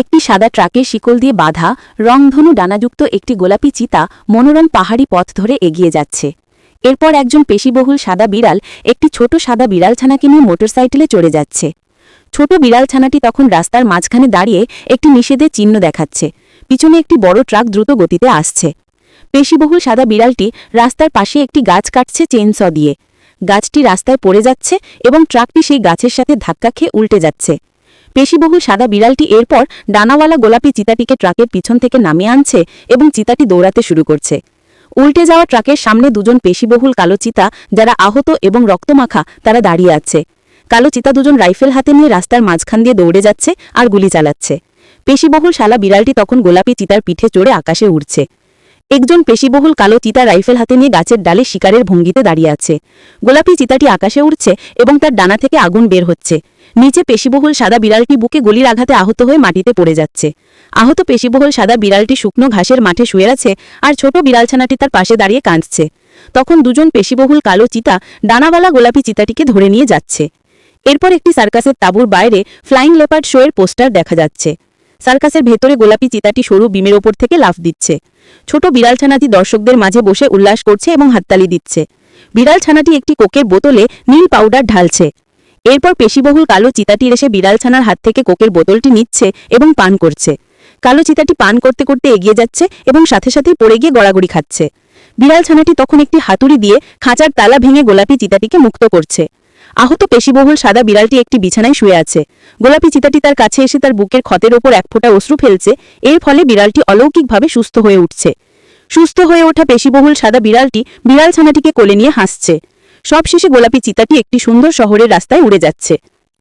একটি সাদা ট্রাকের শিকল দিয়ে বাঁধা, রংধনু ডানাযুক্ত একটি গোলাপি চিতা মনোরম পাহাড়ি পথ ধরে এগিয়ে যাচ্ছে। এরপর একজন পেশিবহুল সাদা বিড়াল একটি ছোট সাদা বিড়ালছানাকে নিয়ে মোটরসাইকেলে চড়ে যাচ্ছে। ছোট বিড়ালছানাটি তখন রাস্তার মাঝখানে দাঁড়িয়ে একটি নিষেধের চিহ্ন দেখাচ্ছে। পিছনে একটি বড় ট্রাক দ্রুত গতিতে আসছে। পেশিবহুল সাদা বিড়ালটি রাস্তার পাশে একটি গাছ কাটছে চেনস দিয়ে। গাছটি রাস্তায় পড়ে যাচ্ছে এবং ট্রাকটি সেই গাছের সাথে ধাক্কা খেয়ে উল্টে যাচ্ছে। পেশিবহুল সাদা বিড়ালটি এরপর ডানাওয়ালা গোলাপি চিতাটিকে ট্রাকের পিছন থেকে নামিয়ে আনছে এবং চিতাটি দৌড়াতে শুরু করছে। উল্টে যাওয়া ট্রাকের সামনে দুজন পেশিবহুল কালো চিতা, যারা আহত এবং রক্তমাখা, তারা দাঁড়িয়ে আছে। কালো চিতা দুজন রাইফেল হাতে নিয়ে রাস্তার মাঝখান দিয়ে দৌড়ে যাচ্ছে আর গুলি চালাচ্ছে। পেশিবহুল শালা বিড়ালটি তখন গোলাপি চিতার পিঠে চড়ে আকাশে উড়ছে। একজন পেশিবহুল কালো চিতা রাইফেল হাতে নিয়ে গাছের ডালে শিকারের ভঙ্গিতে দাঁড়িয়ে আছে। গোলাপি চিতাটি আকাশে উড়ছে এবং তার ডানা থেকে আগুন বের হচ্ছে। নিচে পেশিবহুল সাদা বিড়ালটি বুকে গলির আঘাতে আহত হয়ে মাটিতে পড়ে যাচ্ছে। আহত পেশিবহুল সাদা বিড়ালটি শুকনো ঘাসের মাঠে শুয়ে আছে আর ছোট বিড়ালছানাটি তার পাশে দাঁড়িয়ে কাঁদছে। তখন দুজন পেশিবহুল কালো চিতা ডানাওয়ালা গোলাপি চিতাটিকে ধরে নিয়ে যাচ্ছে। এরপর একটি সার্কাসের তাঁবুর বাইরে ফ্লাইং লেপার্ড শোয়ের পোস্টার দেখা যাচ্ছে। সার্কাসের ভেতরে গোলাপি চিতাটি সরু বিমের ওপর থেকে লাফ দিচ্ছে। ছোট বিড়ালছানাটি দর্শকদের মাঝে বসে উল্লাস করছে এবং হাততালি দিচ্ছে। বিড়ালছানাটি একটি কোকের বোতলে নীল পাউডার ঢালছে। এরপর পেশিবহুল কালো চিতাটির এসে বিড়ালছানার হাত থেকে কোকের বোতলটি নিচ্ছে এবং পান করছে। কালো চিতাটি পান করতে করতে এগিয়ে যাচ্ছে এবং সাথে সাথেই পড়ে গিয়ে গড়াগড়ি খাচ্ছে। বিড়ালছানাটি তখন একটি হাতুড়ি দিয়ে খাঁচার তালা ভেঙে গোলাপি চিতাটিকে মুক্ত করছে। আহত পেশিবহুল সাদা বিড়ালটি একটি বিছানায় শুয়ে আছে। গোলাপি চিতাটি তার কাছে এসে তার বুকের ক্ষতের ওপর এক ফোঁটা অশ্রু ফেলছে, এর ফলে বিড়ালটি অলৌকিকভাবে সুস্থ হয়ে উঠছে। সুস্থ হয়ে ওঠা পেশিবহুল সাদা বিড়ালটি বিড়াল ছানাটিকে কোলে নিয়ে হাসছে। সবশেষে গোলাপি চিতাটি একটি সুন্দর শহরের রাস্তায় উড়ে যাচ্ছে।